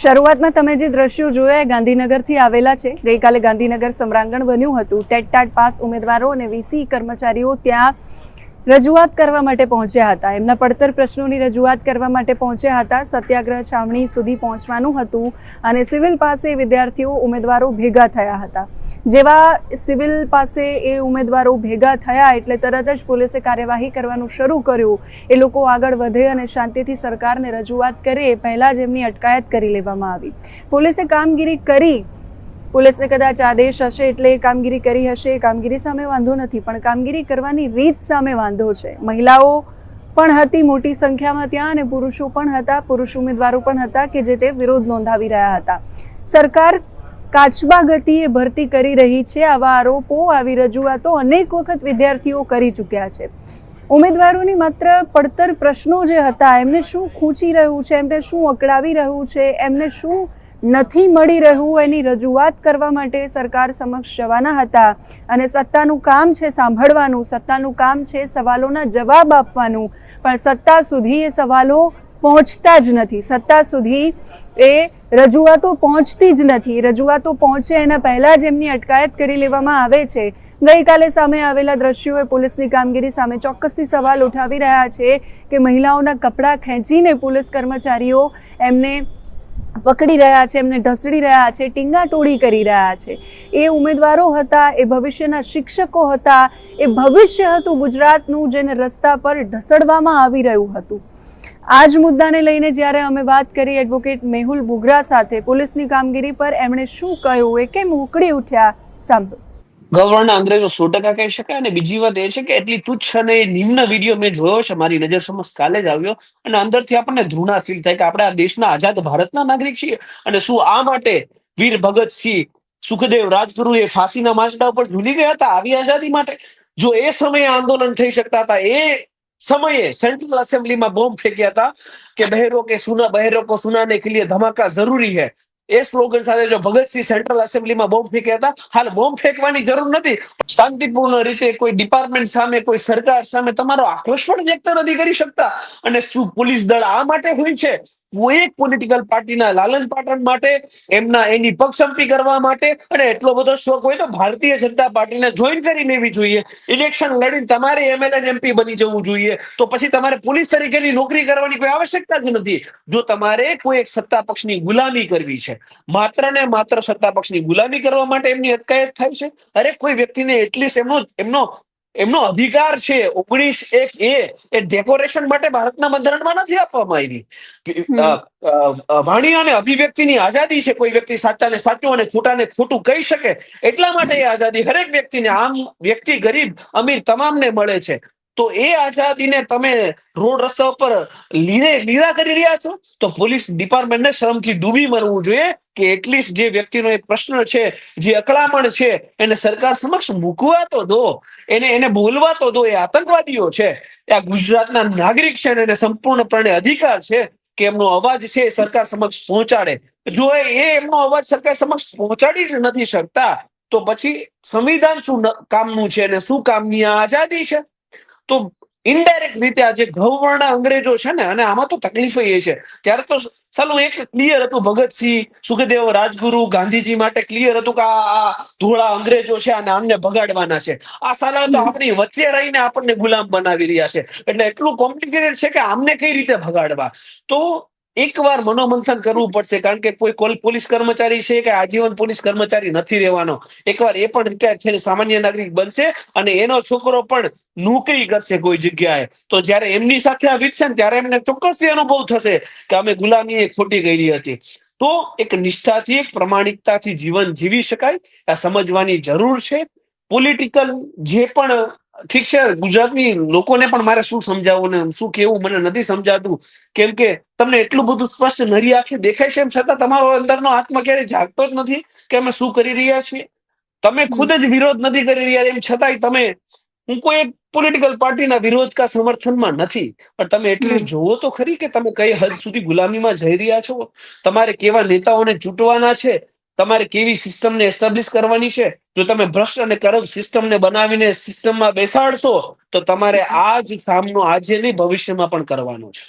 શરૂઆતમાં તમે જે દ્રશ્યો જોયા ગાંધીનગરથી આવેલા છે. ગઈકાલે ગાંધીનગર સમરાંગણ બન્યું હતું. ટેટ ટાટ પાસ ઉમેદવારો અને વીસી કર્મચારીઓ ત્યાં રજૂઆત કરવા માટે પહોંચ્યા હતા. એમના પડતર પ્રશ્નોની રજૂઆત કરવા માટે પહોંચ્યા હતા. સત્યાગ્રહ છાવણી સુધી પહોંચવાનું હતું અને સિવિલ પાસે વિદ્યાર્થીઓ ઉમેદવારો ભેગા થયા હતા. જેવા સિવિલ પાસે એ ઉમેદવારો ભેગા થયા એટલે તરત જ પોલીસે કાર્યવાહી કરવાનું શરૂ કર્યું. એ લોકો આગળ વધે અને શાંતિથી સરકારને રજૂઆત કરે પહેલાં જ એમની અટકાયત કરી લેવામાં આવી. પોલીસે કામગીરી કરી પોલીસને કદાચ આદેશ હશે એટલે કામગીરી કરી હશે કામગીરી સામે વાંધો નથી, પણ કામગીરી કરવાની રીત સામે વાંધો છે. મહિલાઓ પણ હતી મોટી સંખ્યામાં ત્યાં અને પુરુષો પણ હતા, પુરુષ ઉમેદવારો પણ હતા કે જે તે વિરોધ નોંધાવી રહ્યા હતા. સરકાર કાચબા ગતિએ ભરતી કરી રહી છે, આવા આરોપો, આવી રજૂઆતો અનેક વખત વિદ્યાર્થીઓ કરી ચૂક્યા છે. ઉમેદવારોની માત્ર પડતર પ્રશ્નો જે હતા, એમને શું ખૂંચી રહ્યું છે, એમને શું અકળાવી રહ્યું છે, એમને શું નથી મળી રહ્યું એની રજૂઆત કરવા માટે સરકાર સમક્ષ જવાના હતા. અને સત્તાનું કામ છે સાંભળવાનું, સત્તાનું કામ છે સવાલોના જવાબ આપવાનું. પણ સત્તા સુધી એ સવાલો પહોંચતા જ નથી. સત્તા સુધી એ રજૂઆતો પહોંચતી જ નથી. રજૂઆતો પહોંચે એના પહેલાં જ એમની અટકાયત કરી લેવામાં આવે છે. ગઈકાલે સામે આવેલા દ્રશ્યોએ પોલીસની કામગીરી સામે ચોક્કસથી સવાલ ઉઠાવી રહ્યા છે કે મહિલાઓના કપડાં ખેંચીને પોલીસ કર્મચારીઓ એમને પકડી રહ્યા છે, એમને ઢસડી રહ્યા છે ટીંગાટોળી કરી રહ્યા છે. એ ઉમેદવારો હતા, એ ભવિષ્યના શિક્ષકો હતા, એ ભવિષ્ય હતું ગુજરાતનું જેને રસ્તા પર ઢસડવામાં આવી રહ્યું હતું. આ જ મુદ્દાને લઈને જ્યારે અમે વાત કરી એડવોકેટ મેહુલ બુગરા સાથે, પોલીસની કામગીરી પર એમણે શું કહ્યું, એ કેમ ઉકળી ઉઠ્યા, સાંભળો. ગવર્નર અંગ્રેજો સો ટકા કહી શકાય અને બીજી વાત એ છે કે એટલી તુચ્છ અને નિમ્ન વીડિયો મેં જોયો છે, મારી નજર સમક્ષ કાલે જ આવ્યો અને અંદરથી આપણને ધૃણા ફીલ થાય કે આપણે આ દેશના આઝાદ ભારતના નાગરિક છીએ અને શું આ માટે વીર ભગતસિંહ સુખદેવ રાજગુરુ એ ફાંસીના માછડા ઉપર ઝૂલી ગયા હતા આવી આઝાદી માટે? જો એ સમયે આંદોલન થઈ શકતા હતા, એ સમયે સેન્ટ્રલ અસેમ્બલીમાં બોમ્બ ફેંક્યા હતા કે બહેરો કે સુના, બહેરો કો સુનાને કે લીએ ધમાકા જરૂરી है એ સ્લોગન સાથે જો ભગતસિંહ સેન્ટ્રલ એસેમ્બલીમાં બોમ્બ ફેંક્યા હતા, હાલ બોમ્બ ફેંકવાની જરૂર નથી. શાંતિપૂર્ણ રીતે કોઈ ડિપાર્ટમેન્ટ સામે, કોઈ સરકાર સામે તમારો આક્રોશ પણ વ્યક્ત નથી કરી શકતા. અને શું પોલીસ દળ આ માટે હોય છે? કોઈ એક પોલિટિકલ પાર્ટીના લાલન પાટણ માટે, એમના એની પક્ષંપી કરવા માટે અને એટલો બધો શોખ હોય તો ભારતીય જનતા પાર્ટીને જોઈન કરી લેવી જોઈએ. ઇલેક્શન લડીને તમારે એમએલએ એમપી બની જવું જોઈએ. તો પછી તમારે પોલીસ તરીકેની નોકરી કરવાની કોઈ આવશ્યકતા જ નથી. જો તમારે કોઈ એક સત્તા પક્ષની ગુલામી કરવી છે, માત્ર ને માત્ર સત્તા પક્ષની ગુલામી કરવા માટે એમની અટકાયત થાય છે. અરે કોઈ વ્યક્તિને એટલીસ્ટ એમનો એમનો એમનો અધિકાર છે ઓગણીસ એક એ એ ડેકોરેશન માટે ભારતના બંધારણમાં નથી આપવામાં આવી. વાણી અને અભિવ્યક્તિની આઝાદી છે. કોઈ વ્યક્તિ સાચાને સાચું અને ખોટાને ખોટું કહી શકે એટલા માટે એ આઝાદી હરેક વ્યક્તિને આમ વ્યક્તિ ગરીબ અમીર તમામને મળે છે. તો એ આઝાદીને તમે રોડ રસ્તા ઉપર લીરે લીરા કરી રહ્યા છો? તો પોલીસ ડિપાર્ટમેન્ટને શરમથી ડૂબી મરવું જોઈએ કે એટલીસ્ટ જે વ્યક્તિનો એક પ્રશ્ન છે, જે અકળામણ છે, એને સરકાર સમક્ષ મૂકવા તો દો. એને એને બોલવા તો દો. એ આતંકવાદીઓ છે. એ આ ગુજરાતના નાગરિક છે અને એને સંપૂર્ણપણે અધિકાર છે કે એમનો અવાજ છે એ સરકાર સમક્ષ પહોંચાડે. જો એ એમનો અવાજ સરકાર સમક્ષ પહોંચાડી નથી શકતા, તો પછી સંવિધાન શું કામનું છે અને શું કામની આઝાદી છે? તો ઇનડાયરેક્ટ રીતે આ જે ગૌવર્ણ અંગ્રેજો છે ને અને આમાં તો તકલીફ એ છે. ત્યારે તો સાલું એક ક્લિયર હતું ભગતસિંહ સુખદેવ રાજગુરુ ગાંધીજી માટે ક્લિયર હતું કે આ આ ધોળા અંગ્રેજો છે અને આમને ભગાડવાના છે. આ સાલા તો આપણી વચ્ચે રહીને આપણને ગુલામ બનાવી રહ્યા છે. એટલે એટલું કોમ્પ્લિકેટેડ છે કે આમને કઈ રીતે ભગાડવા? તો એકવાર મનોમંથન કરવું પડશે, કારણ કે કોઈ પોલીસ કર્મચારી છે કે આજીવન પોલીસ કર્મચારી નથી રહેવાનો. એકવાર એ પણ રિટાયર થઈને સામાન્ય નાગરિક બનશે અને એનો છોકરો પણ નોકરી કરશે કોઈ જગ્યાએ. તો જ્યારે એમની સાથે આ વીતશે ને ત્યારે એમને ચોક્કસથી અનુભવ થશે કે અમે ગુલામી એ ખોટી કરી હતી. તો એક નિષ્ઠાથી, એક પ્રમાણિકતાથી જીવન જીવી શકાય, આ સમજવાની જરૂર છે. પોલિટિકલ જે પણ ઠીક છે ગુજરાતની લોકોને પણ મારે શું સમજાવવું ને શું કેવું મને નથી સમજાતું. કેમ કે તમને એટલું બધું સ્પષ્ટ નરી આંખે દેખાય છે એમ છતાં તમારો અંદરનો આત્મા ક્યારેય જાગતો જ નથી કે અમે શું કરી રહ્યા છીએ. તમે ખુદ જ વિરોધ નથી કરી રહ્યા એમ છતાંય તમે હું કોઈ એક પોલિટિકલ પાર્ટીના વિરોધ કા સમર્થનમાં નથી પણ તમે એટલી જોવો તો ખરી કે તમે કઈ હદ સુધી ગુલામીમાં જઈ રહ્યા છો? તમારે કેવા નેતાઓને ચૂંટવાના છે? તમારે કેવી સિસ્ટમને એસ્ટાબ્લિશ કરવાની છે? જો તમે ભ્રષ્ટ અને કરપ્ટ સિસ્ટમને બનાવીને સિસ્ટમમાં બેસાડશો, તો તમારે આ જ સામનો આજે નહીં, ભવિષ્યમાં પણ કરવાનો છે.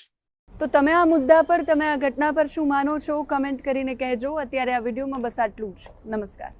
તો તમે આ મુદ્દા પર, તમે આ ઘટના પર શું માનો છો? કમેન્ટ કરીને કહેજો. અત્યારે આ વિડીયોમાં બસ આટલું જ. નમસ્કાર.